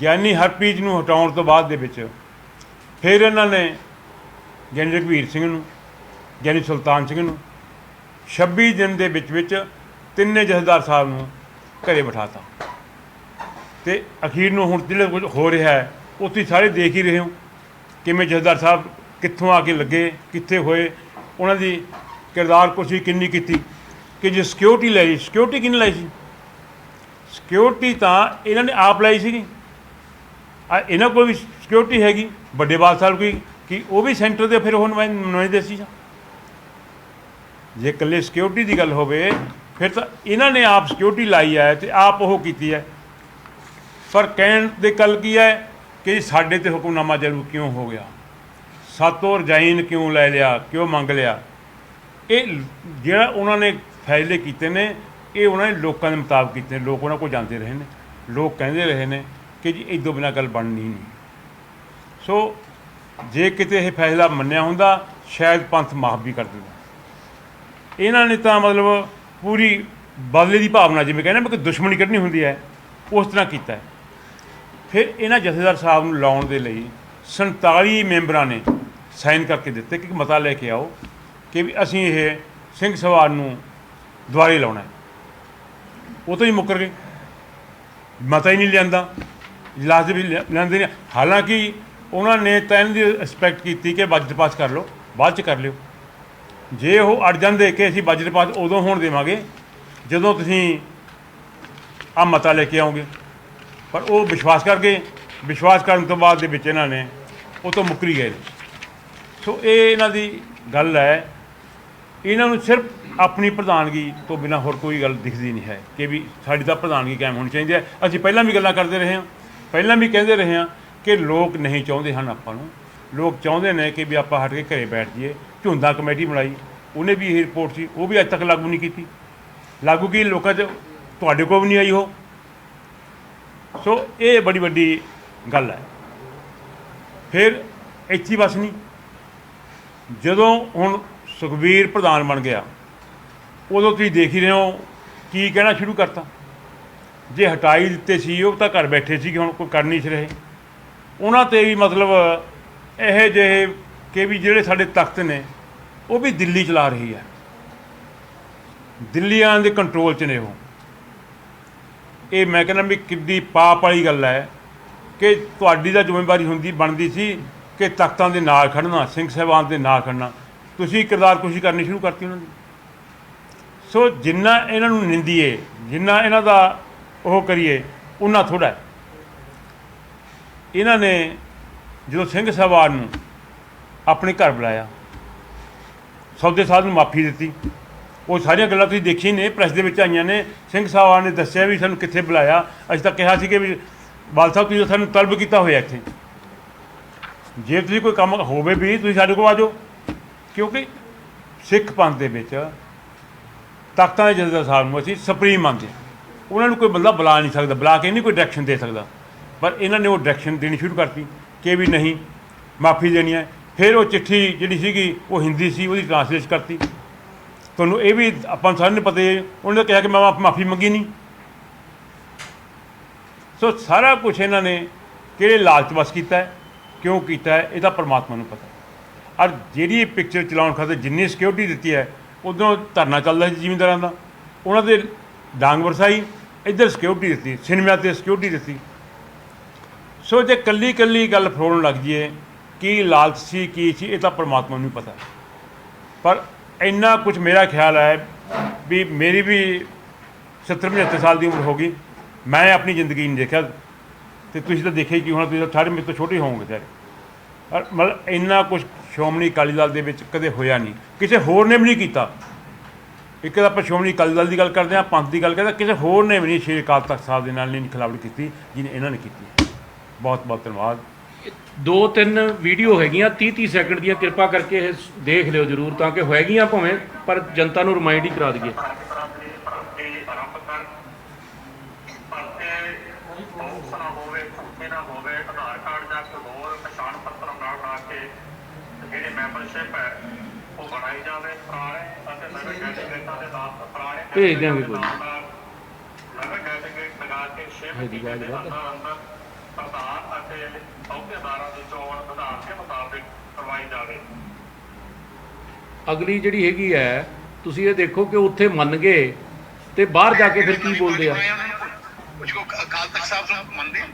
ਗਿਆਨੀ ਹਰਪ੍ਰੀਤ ਨੂੰ ਹਟਾਉਣ ਤੋਂ ਬਾਅਦ ਦੇ ਵਿੱਚ ਫਿਰ ਇਹਨਾਂ ਨੇ ਗਿਆਨੀ ਰਘਵੀਰ ਸਿੰਘ ਨੂੰ, ਗਿਆਨੀ ਸੁਲਤਾਨ ਸਿੰਘ ਨੂੰ 26 ਦਿਨ ਦੇ ਵਿੱਚ ਵਿੱਚ ਤਿੰਨੇ ਜਥੇਦਾਰ ਸਾਹਿਬ ਨੂੰ ਘਰੇ ਬਿਠਾਤਾ। ਤੇ ਅਖੀਰ ਨੂੰ ਹੁਣ ਜਿਹੜਾ ਕੁਝ ਹੋ ਰਿਹਾ ਹੈ, ਉਹ ਸਾਰੇ ਦੇਖ ਹੀ ਰਹੇ ਹੋ ਕਿਵੇਂ ਜਥੇਦਾਰ ਸਾਹਿਬ ਕਿੱਥੋਂ ਆ ਕੇ ਲੱਗੇ, ਕਿੱਥੇ ਹੋਏ, ਉਹਨਾਂ ਦੀ ਕਿਰਦਾਰ ਕੁਸ਼ੀ ਕਿੰਨੀ ਕੀਤੀ, ਕਿ ਜੇ ਸਿਕਿਉਰਿਟੀ ਲਈ ਸਿਕਿਉਰਿਟੀ ਕਿੰਨੀ ਲਈ ਸੀ? ਸਿਕਿਉਰਿਟੀ ਤਾਂ ਇਹਨਾਂ ਨੇ ਆਪ ਲਈ ਸੀਗੀ। ਆ, ਇਹਨਾਂ ਕੋਲ ਵੀ ਸਿਕਿਉਰਿਟੀ ਹੈਗੀ, ਵੱਡੇ ਬਾਦ ਸਾਹਿਬ ਕੋਈ, ਕਿ ਉਹ ਵੀ ਸੈਂਟਰ ਦੇ ਫਿਰ ਉਹ ਨੁਮਾਇ- ਨੁਮਾਇੰਦੇ ਸੀ ਜੇ ਇਕੱਲੇ ਸਿਕਿਉਰਿਟੀ ਦੀ ਗੱਲ ਹੋਵੇ, ਫਿਰ ਤਾਂ ਇਹਨਾਂ ਨੇ ਆਪ ਸਿਕਿਉਰਿਟੀ ਲਾਈ ਹੈ ਤੇ ਆਪ ਉਹ ਕੀਤੀ ਹੈ ਪਰ ਕਹਿਣ ਦੇ ਗੱਲ ਕੀ ਹੈ ਕਿ ਸਾਡੇ ਤੇ ਹੁਕਮਨਾਮਾ ਜਰੂ ਕਿਉਂ ਹੋ ਗਿਆ? ਸਾਤੋਂ ਰਜਾਈਨ ਕਿਉਂ ਲੈ ਲਿਆ, ਕਿਉਂ ਮੰਗ ਲਿਆ? ਇਹ ਜਿਹੜਾ ਉਹਨਾਂ ਨੇ ਫੈਸਲੇ ਕੀਤੇ ਨੇ, ਇਹ ਉਹਨਾਂ ਨੇ ਲੋਕਾਂ ਦੇ ਮੁਤਾਬਕ ਕੀਤੇ ਨੇ, ਲੋਕ ਉਹਨਾਂ ਕੋਲ ਜਾਂਦੇ ਰਹੇ ਨੇ। ਲੋਕ ਕਹਿੰਦੇ ਰਹੇ ਨੇ ਕਿ ਜੀ ਇਦੋਂ ਬਿਨਾਂ ਗੱਲ ਬਣਨੀ ਨਹੀਂ। ਸੋ ਜੇ ਕਿਤੇ ਇਹ ਫੈਸਲਾ ਮੰਨਿਆ ਹੁੰਦਾ, ਸ਼ਾਇਦ ਪੰਥ ਮਾਫ ਵੀ ਕਰ ਦਿੰਦਾ। ਇਹਨਾਂ ਨੇ ਤਾਂ ਮਤਲਬ ਪੂਰੀ ਬਦਲੇ ਦੀ ਭਾਵਨਾ, ਜਿਵੇਂ ਕਹਿੰਦੇ ਨਾ ਕਿ ਦੁਸ਼ਮਣੀ ਕੱਢਣੀ ਹੁੰਦੀ ਹੈ, ਉਸ ਤਰ੍ਹਾਂ ਕੀਤਾ ਹੈ। ਫਿਰ ਇਹਨਾਂ ਜਥੇਦਾਰ ਸਾਹਿਬ ਨੂੰ ਲਾਉਣ ਦੇ ਲਈ 47 ਮੈਂਬਰਾਂ ਨੇ ਸਾਈਨ ਕਰਕੇ ਦਿੱਤੇ ਕਿ ਮਤਾ ਲੈ ਕੇ ਆਓ ਕਿ ਵੀ ਅਸੀਂ ਇਹ ਸਿੰਘ ਸਵਾਰ ਨੂੰ ਦੁਆਰੇ ਲਾਉਣਾ ਉਹ ਤੋਂ ਹੀ ਮੁੱਕਰ ਗਏ। ਮਤਾ ਹੀ ਨਹੀਂ ਲਿਆਂਦਾ। ਇਜਲਾਸ ਵੀ ਲਿਆ- ਲਿਆਂਦੇ ਨੇ। ਹਾਲਾਂਕਿ ਉਹਨਾਂ ਨੇ ਤਾਂ ਇਹਨਾਂ ਦੀ ਐਕਸਪੈਕਟ ਕੀਤੀ ਕਿ ਬਜਟ ਪਾਸ ਕਰ ਲਓ, ਬਾਅਦ ਚ ਕਰ ਲਿਓ। ਜੇ ਉਹ ਅੜ ਜਾਂਦੇ ਕਿ ਅਸੀਂ ਬਜਟ ਪਾਸ ਉਦੋਂ ਹੋਣ ਦੇਵਾਂਗੇ, ਜਦੋਂ ਤੁਸੀਂ ਆ ਮਤਾ ਲੈ ਕੇ ਆਓਗੇ। ਪਰ ਉਹ ਵਿਸ਼ਵਾਸ ਕਰ ਗਏ ਵਿਸ਼ਵਾਸ ਕਰਨ ਤੋਂ ਬਾਅਦ ਦੇ ਵਿੱਚ ਇਹਨਾਂ ਨੇ ਉਹ ਤੋਂ ਮੁੱਕਰੀ ਗਏ ਸੋ ਇਹ ਇਹਨਾਂ ਦੀ ਗੱਲ ਹੈ। ਇਹਨਾਂ ਨੂੰ ਸਿਰਫ ਆਪਣੀ ਪ੍ਰਧਾਨਗੀ ਤੋਂ ਬਿਨਾ ਹੋਰ ਕੋਈ ਗੱਲ ਦਿਖਦੀ ਨਹੀਂ ਹੈ ਕਿ ਵੀ ਸਾਡੀ ਤਾਂ ਪ੍ਰਧਾਨਗੀ ਕਾਇਮ ਹੋਣੀ ਚਾਹੀਦੀ ਹੈ। ਅਸੀਂ ਪਹਿਲਾਂ ਵੀ ਗੱਲਾਂ ਕਰਦੇ ਰਹੇ ਹਾਂ। ਪਹਿਲਾਂ ਵੀ ਕਹਿੰਦੇ ਰਹੇ ਹਾਂ ਕਿ ਲੋਕ ਨਹੀਂ ਚਾਹੁੰਦੇ ਹਨ ਆਪਾਂ ਨੂੰ। ਲੋਕ ਚਾਹੁੰਦੇ ਨੇ ਕਿ ਵੀ ਆਪਾਂ ਹਟ ਕੇ ਘਰੇ ਬੈਠ ਜਾਈਏ। ਝੁੰਦਾ ਕਮੇਟੀ ਬਣਾਈ। ਉਹਨੇ ਵੀ ਇਹ ਰਿਪੋਰਟ ਸੀ। ਉਹ ਵੀ ਅੱਜ ਤੱਕ ਲਾਗੂ ਨਹੀਂ ਕੀਤੀ। ਲਾਗੂ ਕੀ? ਲੋਕਾਂ 'ਚ ਤੁਹਾਡੇ ਕੋਲ ਵੀ ਨਹੀਂ ਆਈ ਉਹ। ਸੋ ਇਹ ਬੜੀ ਵੱਡੀ ਗੱਲ ਹੈ। ਫਿਰ ਇੱਥੇ ਬਸ ਨਹੀਂ। ਜਦੋਂ ਹੁਣ ਸੁਖਬੀਰ ਪ੍ਰਧਾਨ ਬਣ ਗਿਆ, ਉਦੋਂ ਤੁਸੀਂ ਦੇਖ ਹੀ ਰਹੇ ਹੋ ਕੀ ਕਹਿਣਾ ਸ਼ੁਰੂ ਕਰਤਾ। ਜੇ ਹਟਾਈ ਦਿੱਤੇ ਸੀ, ਉਹ ਤਾਂ ਘਰ ਬੈਠੇ ਸੀ ਕਿ ਹੁਣ ਕੋਈ ਕਰ ਨਹੀਂ ਸੀ ਰਹੇ। ਉਹਨਾਂ ਤੇ ਵੀ ਮਤਲਬ ਇਹ ਜਿਹੇ ਕਿ ਵੀ ਜਿਹੜੇ ਸਾਡੇ ਤਖਤ ਨੇ, ਉਹ ਵੀ ਦਿੱਲੀ ਚਲਾ ਰਹੀ ਹੈ। ਦਿੱਲੀਆਂ ਦੇ ਕੰਟਰੋਲ 'ਚ ਨੇ ਉਹ। ਇਹ ਮੈਂ ਕਹਿੰਦਾ ਵੀ ਕਿੱਡੀ ਪਾਪ ਵਾਲੀ ਗੱਲ ਹੈ ਕਿ ਤੁਹਾਡੀ ਤਾਂ ਜ਼ਿੰਮੇਵਾਰੀ ਹੁੰਦੀ, ਬਣਦੀ ਸੀ ਕਿ ਤਖਤਾਂ ਦੇ ਨਾਲ ਖੜਨਾ ਸਿੰਘ ਸਾਹਿਬਾਨ ਦੇ ਨਾਲ ਖੜਨਾ ਤੁਸੀਂ ਕਿਰਦਾਰ ਕੁਸ਼ੀ ਕਰਨੀ ਸ਼ੁਰੂ ਕਰਤੀ ਉਹਨਾਂ ਦੀ। ਸੋ ਜਿੰਨਾ ਇਹਨਾਂ ਨੂੰ ਨਿੰਦੀਏ ਜਿੰਨਾ ਇਹਨਾਂ ਦਾ ਉਹ ਕਰੀਏ ਉਹਨਾਂ ਥੋੜਾ ਇਹਨਾਂ ਨੇ ਜਦੋਂ ਸਿੰਘ ਸਾਹਿਬਾਨ ਨੂੰ ਆਪਣੇ ਘਰ ਬੁਲਾਇਆ, ਸੌਦੇ ਸਾਹਿਬ ਨੂੰ ਮਾਫੀ ਦਿੱਤੀ। ਉਹ ਸਾਰੀਆਂ ਗੱਲਾਂ ਤੁਸੀਂ ਦੇਖੀ ਨੇ, ਪ੍ਰੈਸ ਦੇ ਵਿੱਚ ਆਈਆਂ ਨੇ। ਸਿੰਘ ਸਾਹਿਬਾਨ ਨੇ ਦੱਸਿਆ ਵੀ ਸਾਨੂੰ ਕਿੱਥੇ ਬੁਲਾਇਆ। ਅਸੀਂ ਤਾਂ ਕਿਹਾ ਸੀ ਕਿ ਵੀ ਬਾਲ ਸਾਹਿਬ, ਤੁਸੀਂ ਸਾਨੂੰ ਤਲਬ ਕੀਤਾ ਹੋਇਆ ਇੱਥੇ। ਜੇ ਤੁਸੀਂ ਕੋਈ ਕੰਮ ਹੋਵੇ ਵੀ, ਤੁਸੀਂ ਸਾਡੇ ਕੋਲ ਆ ਜਾਓ। ਕਿਉਂਕਿ ਸਿੱਖ ਪੰਥ ਦੇ ਵਿੱਚ ਤਖਤਾਂ ਦੇ ਜਥੇਦਾਰ ਸਾਹਿਬ ਨੂੰ ਅਸੀਂ ਸੁਪਰੀਮ ਮੰਨਦੇ ਹਾਂ। ਉਹਨਾਂ ਨੂੰ ਕੋਈ ਬੰਦਾ ਬੁਲਾ ਨਹੀਂ ਸਕਦਾ, ਬੁਲਾ ਕੇ ਨਹੀਂ ਕੋਈ ਡਾਇਰੈਕਸ਼ਨ ਦੇ ਸਕਦਾ। ਪਰ ਇਹਨਾਂ ਨੇ ਉਹ ਡਾਇਰੈਕਸ਼ਨ ਦੇਣੀ ਸ਼ੁਰੂ ਕਰਤੀ ਕਿ ਵੀ ਨਹੀਂ, ਮਾਫੀ ਦੇਣੀ ਹੈ। ਫਿਰ ਉਹ ਚਿੱਠੀ ਜਿਹੜੀ ਸੀਗੀ, ਉਹ ਹਿੰਦੀ ਸੀ, ਉਹਦੀ ਟ੍ਰਾਂਸਲੇਟ ਕਰਤੀ। ਤੁਹਾਨੂੰ ਇਹ ਵੀ ਆਪਾਂ ਨੂੰ ਸਾਰਿਆਂ ਨੂੰ ਪਤਾ ਹੀ ਹੈ, ਉਹਨੇ ਕਿਹਾ ਕਿ ਮੈਂ ਮਾਫੀ ਮੰਗੀ ਨਹੀਂ। ਸੋ ਸਾਰਾ ਕੁਝ ਇਹਨਾਂ ਨੇ ਕਿਹੜੇ ਲਾਲਚ ਵਸ ਕੀਤਾ ਕਿਉਂ ਕੀਤਾ ਹੈ, ਇਹ ਤਾਂ ਪਰਮਾਤਮਾ ਨੂੰ ਪਤਾ ਔਰ ਜਿਹੜੀ ਪਿਕਚਰ ਚਲਾਉਣ ਖਾਤਰ ਜਿੰਨੀ ਸਿਕਿਉਰਿਟੀ ਦਿੱਤੀ ਹੈ, ਉਦੋਂ ਧਰਨਾ ਚੱਲਦਾ ਸੀ ਜ਼ਿਮੀਂਦਾਰਾਂ ਦਾ। ਉਹਨਾਂ ਦੇ ਡਾਂਗ ਵਰਸਾਈ ਇੱਧਰ ਸਿਕਿਉਰਿਟੀ ਦਿੱਤੀ ਸਿਨੇਮਾ ਤੇ ਸਿਕਿਉਰਿਟੀ ਦਿੱਤੀ। ਸੋ ਜੇ ਕੱਲੀ ਕੱਲੀ ਗੱਲ ਫਰੋਣ ਲੱਗ ਜੀਏ ਕੀ ਲਾਲਚ ਸੀ, ਕੀ ਸੀ, ਇਹ ਤਾਂ ਪਰਮਾਤਮਾ ਨੂੰ ਪਤਾ। ਪਰ ਇੰਨਾ ਕੁਝ ਮੇਰਾ ਖਿਆਲ ਹੈ ਵੀ ਮੇਰੀ ਵੀ 70 75 ਸਾਲ ਦੀ ਉਮਰ ਹੋ ਗਈ, ਮੈਂ ਆਪਣੀ ਜ਼ਿੰਦਗੀ ਨਹੀਂ ਦੇਖਿਆ। ਤੇ ਤੁਸੀਂ ਤਾਂ ਦੇਖਿਆ ਹੀ ਕਿ ਹੁਣ ਤੁਸੀਂ ਤਾਂ ਸਾਰੇ ਮੇਰੇ ਤੋਂ ਛੋਟੇ ਹੋਵੋਗੇ ਸਾਰੇ। ਪਰ ਮਤਲਬ ਇੰਨਾ ਕੁਝ ਸ਼੍ਰੋਮਣੀ ਅਕਾਲੀ ਦਲ ਦੇ ਵਿੱਚ ਕਦੇ ਹੋਇਆ ਨਹੀਂ। ਕਿਸੇ ਹੋਰ ਨੇ ਵੀ ਨਹੀਂ ਕੀਤਾ। ਇੱਕ ਤਾਂ ਆਪਾਂ ਸ਼੍ਰੋਮਣੀ ਅਕਾਲੀ ਦਲ ਦੀ ਗੱਲ ਕਰਦੇ ਹਾਂ ਪੰਥ ਦੀ ਗੱਲ ਕਰਦੇ ਹਾਂ ਕਿਸੇ ਹੋਰ ਨੇ ਵੀ ਨਹੀਂ ਸ਼੍ਰੀ ਅਕਾਲ ਤਖਤ ਸਾਹਿਬ ਦੇ ਨਾਲ ਨਹੀਂ ਖਿਲਾਫੜ ਕੀਤੀ ਜਿਹਨੇ ਇਹਨਾਂ ਨੇ ਕੀਤੀ ਬਹੁਤ ਬਹੁਤ ਧੰਨਵਾਦ। ਦੋ ਤਿੰਨ ਵੀਡੀਓ ਹੈਗੀਆਂ 30 30 ਸੈਕਿੰਡ ਦੀਆਂ ਕਿਰਪਾ ਕਰਕੇ ਇਹ ਦੇਖ ਲਿਓ ਜਰੂਰ ਤਾਂ ਕਿ ਹੋਏਗੀਆਂ ਭਾਵੇਂ ਪਰ ਜਨਤਾ ਨੂੰ ਰਿਮਾਈਂਡ ਹੀ ਕਰਾ ਦਈਏ। ਆਰੰਭ ਕਰ ਅਤੇ ਬੌਕਸ ਨਾ ਹੋਵੇ ਖੁੱਪੇ ਨਾ ਹੋਵੇ ਆਧਾਰ ਕਾਰਡ ਜਾਂ ਕੋਈ ਹੋਰ ਪਛਾਣ ਪੱਤਰ ਨਾਲ ਲਾ ਕੇ ਜਿਹੜੀ ਮੈਂਬਰਸ਼ਿਪ ਹੈ ਉਹ ਬਣਾਈ ਜਾਵੇ ਪੁਰਾਣੇ ਅਤੇ ਨਵੇਂ ਕੈਂਡੀਡੇਟਾਂ ਦੇ ਨਾਮ ਪੁਰਾਣੇ ਭੇਜ ਦਿਆਂਗੇ ਕੋਈ। ਨਵੇਂ ਕੈਂਡੀਡੇਟ ਲਗਾ ਕੇ ਸ਼ਿਪ ਇਹਦੀ ਗੱਲ ਦੇ ਵੱਧ। ਅੰਦਰ ਅੰਦਰ ਪ੍ਰਧਾਨ ਅਹੁਦੇਦਾਰਾਂ ਦੀ ਚੋਣ ਵਿਧਾਨ ਦੇ ਮੁਤਾਬਿਕ ਕਰਵਾਈ ਜਾਵੇ ਅਗਲੀ ਜਿਹੜੀ ਹੈਗੀ ਹੈ ਤੁਸੀਂ ਇਹ ਦੇਖੋ ਕਿ ਉੱਥੇ ਮੰਨ ਗਏ ਤੇ ਬਾਹਰ ਜਾ ਕੇ ਫਿਰ ਕੀ ਬੋਲਦੇ ਆ ਕੁਝ ਕੋ ਅਕਾਲ ਤਖਤ ਸਾਹਿਬ ਨੂੰ ਮੰਨਦੇ ਆ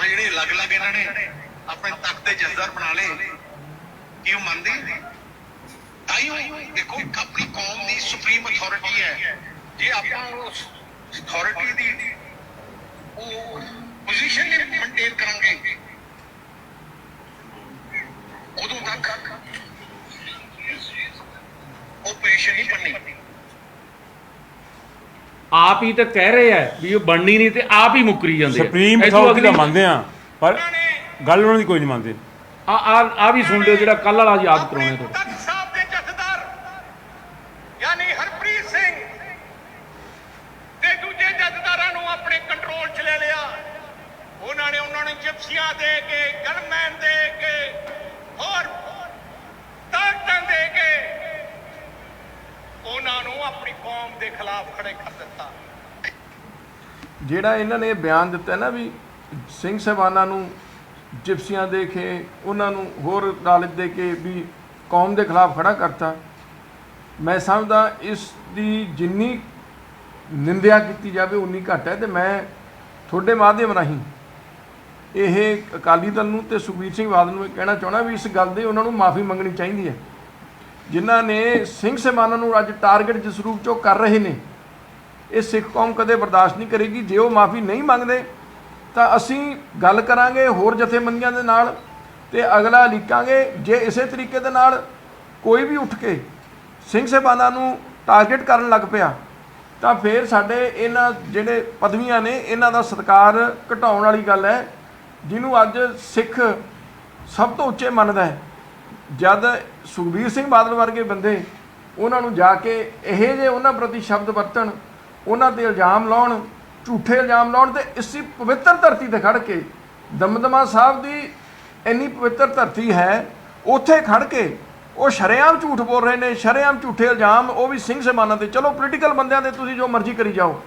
ਜਿਹੜੇ ਅਲੱਗ ਅਲੱਗ ਇਹਨਾਂ ਨੇ ਆਪਣੇ ਤਖਤ ਦੇ ਜੱਦਰ ਬਣਾ ਲਏ। ਕੀ ਉਹ ਮੰਨਦੇ? ਆਈਓ ਦੇਖੋ ਆਪਣੀ ਕੌਮ ਦੀ ਸੁਪਰੀਮ ਅਥਾਰਟੀ ਹੈ। ਜੇ ਆਪਾਂ ਉਸ ਅਥਾਰਟੀ ਦੀ ਉਹ ਪੋਜੀਸ਼ਨ ਨੂੰ ਮੇਨਟੇਨ ਕਰਾਂਗੇ ਉਦੋਂ ਤੱਕ ਆਪਰੇਸ਼ਨ ਨਹੀਂ ਬਣਨੀ। ਆਪ ਹੀ ਤਾਂ ਕਹਿ ਰਹੇ ਆ ਵੀ ਉਹ ਬਣਨੀ ਨਹੀਂ ਤੇ ਆਪ ਹੀ ਮੁੱਕਰੀ ਜਾਂਦੇ ਆ। ਸੁਪਰੀਮ ਅਥਾਰਟੀ ਦਾ ਮੰਨਦੇ ਆ ਪਰ ਗੱਲ ਉਹਨਾਂ ਦੀ ਕੋਈ ਨਹੀਂ ਮੰਨਦੇ। ਆ ਆ ਆ ਵੀ ਸੁਣ ਲਿਓ ਜਿਹੜਾ ਕੱਲ ਵਾਲਾ ਯਾਦ ਕਰਾਉਣਾ ਤੁਹਾਨੂੰ ਤਖਤ ਸਾਹਿਬ ਦੇ ਜਥੇਦਾਰ ਯਾਨੀ ਹਰਪ੍ਰੀਤ ਸਿੰਘ ਤੇ ਦੂਜੇ ਜਥੇਦਾਰਾਂ ਨੂੰ ਆਪਣੇ ਕੰਟਰੋਲ 'ਚ ਲੈ ਲਿਆ। ਉਹਨਾਂ ਨੇ ਉਹਨਾਂ ਨੂੰ ਜਿਪਸੀਆਂ ਦੇ ਕੇ ਗਨਮੈਨ ਦੇ ਕੇ ਹੋਰ ਤਾਕਤਾਂ ਦੇ ਕੇ ਉਹਨਾਂ ਨੂੰ ਆਪਣੀ ਕੌਮ ਦੇ ਖਿਲਾਫ ਖੜੇ ਕਰ ਦਿੱਤਾ। ਜਿਹੜਾ ਇਹਨਾਂ ਨੇ ਬਿਆਨ ਦਿੱਤਾ ਨਾ ਵੀ ਸਿੰਘ ਸਾਹਿਬਾਨਾਂ ਨੂੰ ਜਿਪਸੀਆਂ ਦੇ ਕੇ, ਉਹਨਾਂ ਨੂੰ ਹੋਰ ਲਾਲਚ ਦੇ ਕੇ ਵੀ ਕੌਮ ਦੇ ਖਿਲਾਫ ਖੜਾ ਕਰਤਾ। ਮੈਂ ਸਮਝਦਾ ਇਸ ਦੀ ਜਿੰਨੀ ਨਿੰਦਿਆ ਕੀਤੀ ਜਾਵੇ, ਉਨੀ ਘੱਟ ਹੈ ਤੇ ਮੈਂ ਤੁਹਾਡੇ ਮਾਧਿਅਮ ਰਾਹੀਂ ਇਹ ਅਕਾਲੀ ਦਲ ਨੂੰ ਤੇ ਸੁਖਬੀਰ ਸਿੰਘ ਬਾਦਲ ਨੂੰ ਇਹ ਕਹਿਣਾ ਚਾਹਣਾ ਵੀ ਇਸ ਗੱਲ ਦੇ ਉਹਨਾਂ ਨੂੰ ਮਾਫੀ ਮੰਗਣੀ ਚਾਹੀਦੀ ਹੈ। ਜਿਨ੍ਹਾਂ ਨੇ ਸਿੰਘ ਸਾਹਿਬਾਨਾਂ ਨੂੰ ਅੱਜ ਟਾਰਗੇਟ ਜਿਸ ਰੂਪ 'ਚ ਉਹ ਕਰ ਰਹੇ ਨੇ, ਇਹ ਸਿੱਖ ਕੌਮ ਕਦੇ ਬਰਦਾਸ਼ਤ ਨਹੀਂ ਕਰੇਗੀ। ਜੇ ਉਹ ਮਾਫੀ ਨਹੀਂ ਮੰਗਦੇ ਤਾਂ ਅਸੀਂ ਗੱਲ ਕਰਾਂਗੇ ਹੋਰ ਜਥੇਬੰਦੀਆਂ ਦੇ ਨਾਲ ਤੇ ਅਗਲਾ ਲਿਖਾਂਗੇ ਜੇ ਇਸੇ ਤਰੀਕੇ ਦੇ ਨਾਲ ਕੋਈ ਵੀ ਉੱਠ ਕੇ ਸਿੰਘ ਸਾਹਿਬਾਨਾਂ ਨੂੰ ਟਾਰਗੇਟ ਕਰਨ ਲੱਗ ਪਿਆ, ਤਾਂ ਫਿਰ ਸਾਡੇ ਇਹਨਾਂ ਜਿਹੜੇ ਪਦਵੀਆਂ ਨੇ, ਇਹਨਾਂ ਦਾ ਸਤਿਕਾਰ ਘਟਾਉਣ ਵਾਲੀ ਗੱਲ ਹੈ, ਜਿਹਨੂੰ ਅੱਜ ਸਿੱਖ ਸਭ ਤੋਂ ਉੱਚੇ ਮੰਨਦਾ ਹੈ। ਜਦ ਸੁਖਬੀਰ ਸਿੰਘ ਬਾਦਲ ਵਰਗੇ ਬੰਦੇ ਉਹਨਾਂ ਨੂੰ ਜਾ ਕੇ ਇਹ ਜੇ ਉਹਨਾਂ ਪ੍ਰਤੀ ਸ਼ਬਦ ਵਰਤਣ, ਉਹਨਾਂ ਤੇ ਇਲਜ਼ਾਮ ਲਾਉਣ ਝੂਠੇ ਇਲਜ਼ਾਮ ਲਾਉਣ ਤੇ ਇਸੀ ਪਵਿੱਤਰ ਧਰਤੀ ਤੇ ਖੜ ਕੇ, ਦਮਦਮਾ ਸਾਹਿਬ ਦੀ ਇੰਨੀ ਪਵਿੱਤਰ ਧਰਤੀ ਹੈ, ਉੱਥੇ ਖੜ ਕੇ ਉਹ ਸ਼ਰੇਆਮ ਝੂਠ ਬੋਲ ਰਹੇ ਨੇ, ਸ਼ਰੇਆਮ ਝੂਠੇ ਇਲਜ਼ਾਮ, ਉਹ ਵੀ ਸਿੰਘ ਸਮਾਨਾਂ ਤੇ। ਚਲੋ ਪੋਲੀਟੀਕਲ ਬੰਦਿਆਂ ਦੇ ਤੁਸੀਂ ਜੋ ਮਰਜ਼ੀ ਕਰੀ ਜਾਓ।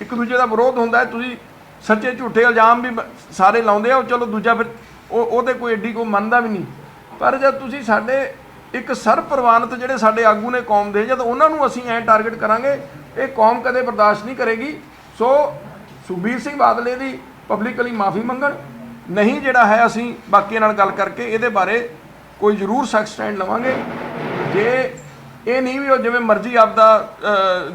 ਇੱਕ ਦੂਜੇ ਦਾ ਵਿਰੋਧ ਹੁੰਦਾ ਹੈ, ਤੁਸੀਂ ਸੱਚੇ ਝੂਠੇ ਇਲਜ਼ਾਮ ਵੀ ਸਾਰੇ ਲਾਉਂਦੇ ਆ ਉਹ ਚਲੋ ਦੂਜਾ ਫਿਰ ਉਹ, ਉਹਦੇ ਕੋਈ ਐਡੀ ਕੋ ਮੰਨਦਾ ਵੀ ਨਹੀਂ। ਪਰ ਜਦ ਤੁਸੀਂ ਸਾਡੇ ਇੱਕ ਸਰ ਪ੍ਰਵਾਨਿਤ ਜਿਹੜੇ ਸਾਡੇ ਆਗੂ ਨੇ ਕੌਮ ਦੇ, ਜਦ ਉਹਨਾਂ ਨੂੰ ਅਸੀਂ ਐਂ ਟਾਰਗੇਟ ਕਰਾਂਗੇ, ਇਹ ਕੌਮ ਕਦੇ ਬਰਦਾਸ਼ਤ ਨਹੀਂ ਕਰੇਗੀ। ਸੋ ਸੁਖਬੀਰ ਸਿੰਘ ਬਾਦਲੇ ਦੀ ਪਬਲਿਕਲੀ ਮਾਫੀ ਮੰਗਣ, ਨਹੀਂ ਜਿਹੜਾ ਹੈ ਅਸੀਂ ਬਾਕੀਆਂ ਨਾਲ ਗੱਲ ਕਰਕੇ ਇਹਦੇ ਬਾਰੇ ਕੋਈ ਜ਼ਰੂਰ ਸਖਤ ਸਟੈਂਡ ਲਵਾਂਗੇ। ਜੇ ਇਹ ਨਹੀਂ ਵੀ ਉਹ ਜਿਵੇਂ ਮਰਜ਼ੀ ਆਪਦਾ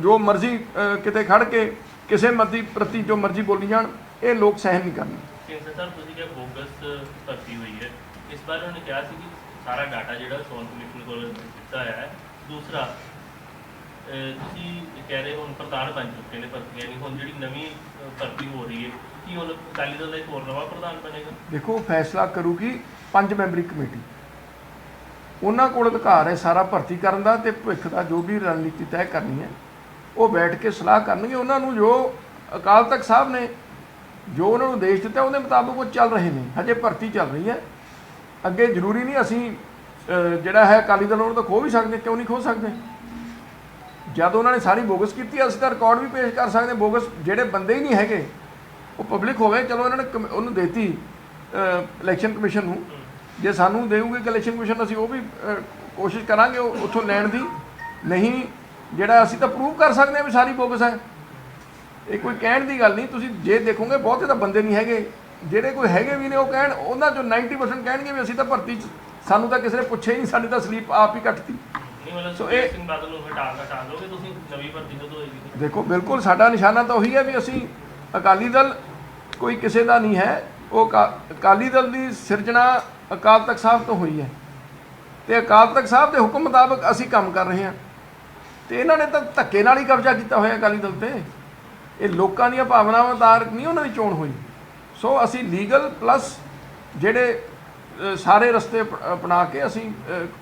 ਜੋ ਮਰਜ਼ੀ ਕਿਤੇ ਖੜ ਕੇ ਕਿਸੇ ਮਰਜ਼ੀ ਪ੍ਰਤੀ ਜੋ ਮਰਜ਼ੀ ਬੋਲੀ ਜਾਣ, ਇਹ ਲੋਕ ਸਹਿਣ ਨਹੀਂ ਕਰਨਗੇ। ਕੇਂਦਰ ਤੁਸੀਂ ਕਿਹਾ ਬੋਗਸ ਭਰਤੀ ਹੋਈ ਹੈ। ਇਸ ਬਾਰੇ ਉਹਨੇ ਕਿਹਾ ਸੀ ਕਿ ਸਾਰਾ ਡਾਟਾ ਜਿਹੜਾ ਸੋਨ ਕਮਿਸ਼ਨ ਕੋਲ ਦਿੱਤਾ ਹੈ। ਦੂਸਰਾ ਤੁਸੀਂ ਕਹਿ ਰਹੇ ਹੋ ਹੁਣ ਪ੍ਰਧਾਨ ਬਣ ਚੁੱਕੇ ਨੇ ਭਰਤੀਆਂ ਨਹੀਂ ਹੁਣ ਜਿਹੜੀ ਨਵੀਂ ਭਰਤੀ ਹੋ ਰਹੀ ਹੈ, ਕੀ ਹੁਣ ਅਕਾਲੀ ਦਲ ਦਾ ਇੱਕ ਹੋਰ ਨਵਾਂ ਪ੍ਰਧਾਨ ਬਣੇਗਾ? ਦੇਖੋ ਫੈਸਲਾ ਕਰੂਗੀ ਪੰਜ ਮੈਂਬਰੀ ਕਮੇਟੀ। ਉਹਨਾਂ ਕੋਲ ਅਧਿਕਾਰ ਹੈ ਸਾਰਾ ਭਰਤੀ ਕਰਨ ਦਾ ਤੇ ਭਵਿੱਖ ਦਾ ਜੋ ਵੀ ਰਣਨੀਤੀ ਤੈਅ ਕਰਨੀ ਹੈ, ਉਹ ਬੈਠ ਕੇ ਸਲਾਹ ਕਰਨਗੇ। ਉਹਨਾਂ ਨੂੰ ਜੋ ਅਕਾਲ ਤਖਤ ਸਾਹਿਬ ਨੇ ਜੋ ਉਹਨਾਂ ਨੂੰ ਦੇਸ਼ ਦਿੱਤਾ, ਉਹਦੇ ਮੁਤਾਬਕ ਉਹ ਚੱਲ ਰਹੇ ਨੇ। ਹਜੇ ਭਰਤੀ ਚੱਲ ਰਹੀ ਹੈ। ਅੱਗੇ ਜ਼ਰੂਰੀ ਨਹੀਂ ਅਸੀਂ ਜਿਹੜਾ ਹੈ ਅਕਾਲੀ ਦਲ, ਉਹਨਾਂ ਤੋਂ ਖੋ ਵੀ ਸਕਦੇ ਕਿਉਂ ਨਹੀਂ ਖੋ ਸਕਦੇ? ਜਦ ਉਹਨਾਂ ਨੇ ਸਾਰੀ ਬੋਗਸ ਕੀਤੀ, ਅਸੀਂ ਤਾਂ ਰਿਕਾਰਡ ਵੀ ਪੇਸ਼ ਕਰ ਸਕਦੇ ਬੋਗਸ ਜਿਹੜੇ ਬੰਦੇ ਹੀ ਨਹੀਂ ਹੈਗੇ, ਉਹ ਪਬਲਿਕ ਹੋਵੇ, ਚਲੋ ਇਹਨਾਂ ਨੇ ਕਮ- ਉਹਨੂੰ ਦੇਤੀ ਇਲੈਕਸ਼ਨ ਕਮਿਸ਼ਨ ਨੂੰ। ਜੇ ਸਾਨੂੰ ਦੇਊਗੇ ਇਲੈਕਸ਼ਨ ਕਮਿਸ਼ਨ ਅਸੀਂ ਉਹ ਵੀ ਕੋਸ਼ਿਸ਼ ਕਰਾਂਗੇ ਉਹ ਉੱਥੋਂ ਲੈਣ ਦੀ। ਨਹੀਂ, ਜਿਹੜਾ ਅਸੀਂ ਤਾਂ ਪ੍ਰੂਵ ਕਰ ਸਕਦੇ ਹਾਂ ਵੀ ਸਾਰੀ ਬੋਗਸ ਹੈ। ਇਹ ਕੋਈ ਕਹਿਣ ਦੀ ਗੱਲ ਨਹੀਂ। ਤੁਸੀਂ ਜੇ ਦੇਖੋਗੇ, ਬਹੁਤੇ ਤਾਂ ਬੰਦੇ ਨਹੀਂ ਹੈਗੇ। ਜਿਹੜੇ ਕੋਈ ਹੈਗੇ ਵੀ ਨੇ, ਉਹ ਕਹਿਣ, ਉਹਨਾਂ ਚੋਂ 90% ਕਹਿਣਗੇ ਵੀ ਅਸੀਂ ਤਾਂ ਭਰਤੀ 'ਚ, ਸਾਨੂੰ ਤਾਂ ਕਿਸੇ ਨੇ ਪੁੱਛਿਆ ਹੀ ਨਹੀਂ, ਸਾਡੀ ਤਾਂ ਸਲੀਪ ਆਪ ਹੀ ਕੱਟਤੀ। ਨਹੀਂ ਮਤਲਬ ਸੋ ਇਹ- ਸਿੰਘ ਬਾਦਲ ਨੂੰ ਹਟਾ ਹਟਾ ਦੋਗੇ ਤੁਸੀਂ ਨਵੀਂ ਭਰਤੀ ਕਦੋਂ ਹੋਏਗੀ? ਦੇਖੋ ਬਿਲਕੁਲ ਸਾਡਾ ਨਿਸ਼ਾਨਾ ਤਾਂ ਉਹੀ ਹੈ ਵੀ ਅਸੀਂ ਅਕਾਲੀ ਦਲ ਕੋਈ ਕਿਸੇ ਦਾ ਨਹੀਂ ਹੈ। ਉਹ ਅਕਾ- ਅਕਾਲੀ ਦਲ ਦੀ ਸਿਰਜਣਾ ਅਕਾਲ ਤਖਤ ਸਾਹਿਬ ਤੋਂ ਹੋਈ ਹੈ। ਤੇ ਅਕਾਲ ਤਖਤ ਸਾਹਿਬ ਦੇ ਹੁਕਮ ਮੁਤਾਬਕ ਅਸੀਂ ਕੰਮ ਕਰ ਰਹੇ ਹਾਂ। ਤੇ ਇਹਨਾਂ ਨੇ ਤਾਂ ਧੱਕੇ ਨਾਲ ਹੀ ਕਬਜ਼ਾ ਕੀਤਾ ਹੋਇਆ ਅਕਾਲੀ ਦਲ ਤੇ। ਇਹ ਲੋਕਾਂ ਦੀਆਂ ਭਾਵਨਾਵਾਂ ਤਾਰ ਨਹੀਂ ਉਹਨਾਂ ਦੀ ਚੋਣ ਹੋਈ। ਸੋ ਅਸੀਂ ਲੀਗਲ ਪਲੱਸ ਜਿਹੜੇ ਸਾਰੇ ਰਸਤੇ ਅਪ- ਅਪਣਾ ਕੇ ਅਸੀਂ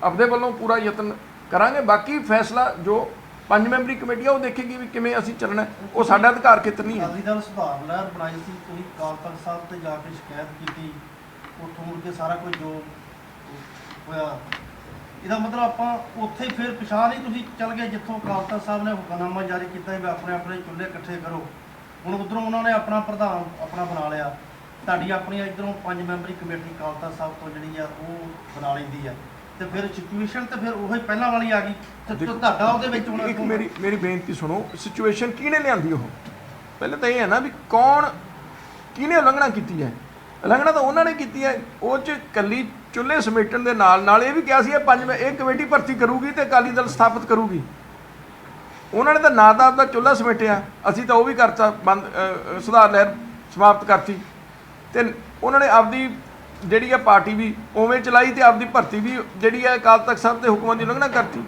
ਆਪਦੇ ਵੱਲੋਂ ਪੂਰਾ ਯਤਨ ਕਰਾਂਗੇ। ਬਾਕੀ ਫੈਸਲਾ ਜੋ ਪੰਜ ਮੈਂਬਰੀ ਕਮੇਟੀ ਆ, ਉਹ ਦੇਖੇਗੀ ਵੀ ਕਿਵੇਂ ਅਸੀਂ ਚੱਲਣਾ ਹੈ। ਉਹ ਸਾਡਾ ਅਧਿਕਾਰ ਖੇਤਰ ਨਹੀਂ ਹੈ। ਅਕਾਲੀ ਦਲ ਸੁਧਾਰ ਲਹਿਰ ਬਣਾਈ ਸੀ। ਤੁਸੀਂ ਅਕਾਲ ਤਖਤ ਸਾਹਿਬ ਤੇ ਜਾ ਕੇ ਸ਼ਿਕਾਇਤ ਕੀਤੀ। ਉੱਥੋਂ ਮੁੜ ਕੇ ਸਾਰਾ ਕੁਝ ਜੋ ਹੋਇਆ। ਇਹਦਾ ਮਤਲਬ ਆਪਾਂ ਉੱਥੇ ਫਿਰ ਪਛਾਣ ਹੀ ਤੁਸੀਂ ਚੱਲ ਗਏ, ਜਿੱਥੋਂ ਅਕਾਲ ਤਖਤ ਸਾਹਿਬ ਨੇ ਹੁਕਮਨਾਮਾ ਜਾਰੀ ਕੀਤਾ ਵੀ ਆਪਣੇ ਆਪਣੇ ਚੁੱਲ੍ਹੇ ਇਕੱਠੇ ਕਰੋ। ਹੁਣ ਉਧਰੋਂ ਉਹਨਾਂ ਨੇ ਆਪਣਾ ਪ੍ਰਧਾਨ ਆਪਣਾ ਬਣਾ ਲਿਆ। ਤੁਹਾਡੀ ਆਪਣੀ ਇਧਰੋਂ ਪੰਜ ਮੈਂਬਰੀ ਕਮੇਟੀ ਅਕਾਲ ਤਖਤ ਸਾਹਿਬ ਤੋਂ ਜਿਹੜੀ ਆ, ਉਹ ਬਣਾ ਲੈਂਦੀ ਆ। ਤੇ ਫਿਰ ਸਿਚੁਏਸ਼ਨ ਤੇ ਫਿਰ ਉਹੀ ਪਹਿਲਾਂ ਵਾਲੀ ਆ ਗਈ। ਤੇ ਤੇ ਤੁਹਾਡਾ ਉਹਦੇ ਵਿੱਚ ਹੁਣ ਇੱਕ ਮੇਰੀ ਮੇਰੀ ਬੇਨਤੀ ਸੁਣੋ ਸਿਚੁਏਸ਼ਨ ਕਿਹਨੇ ਲਿਆਂਦੀ ਉਹ? ਪਹਿਲੇ ਤਾਂ ਇਹ ਹੈ ਨਾ ਵੀ ਕੌਣ ਕਿਹਨੇ ਉਲੰਘਣਾ ਕੀਤੀ ਹੈ? ਉਲੰਘਣਾ ਤਾਂ ਉਹਨਾਂ ਨੇ ਕੀਤੀ ਹੈ। ਉਹ ਚ ਕੱਲੀ ਚੁੱਲ੍ਹੇ ਸਮੇਟਣ ਦੇ ਨਾਲ ਨਾਲ ਇਹ ਵੀ ਕਿਹਾ ਸੀ ਇਹ ਪੰਜ ਇਹ ਕਮੇਟੀ ਭਰਤੀ ਕਰੂਗੀ ਤੇ ਅਕਾਲੀ ਦਲ ਸਥਾਪਿਤ ਕਰੂਗੀ। ਉਹਨਾਂ ਨੇ ਤਾਂ ਨਾ ਤਾਂ ਆਪਦਾ ਚੁੱਲ੍ਹਾ ਸਮੇਟਿਆ। ਅਸੀਂ ਤਾਂ ਉਹ ਵੀ ਕਰਤਾ ਬੰਦ ਅ, ਅ, ਸੁਧਾਰ ਲਹਿਰ ਸਮਾਪਤ ਕਰਤੀ। ਤੇ ਉਹਨਾਂ ਨੇ ਆਪਦੀ ਜਿਹੜੀ ਆ ਪਾਰਟੀ ਵੀ ਉਵੇਂ ਚਲਾਈ ਤੇ ਆਪਦੀ ਭਰਤੀ ਵੀ ਜਿਹੜੀ ਆ ਅਕਾਲ ਤਖਤ ਸਾਹਿਬ ਦੇ ਹੁਕਮਾਂ ਦੀ ਉਲੰਘਣਾ ਕਰਤੀ।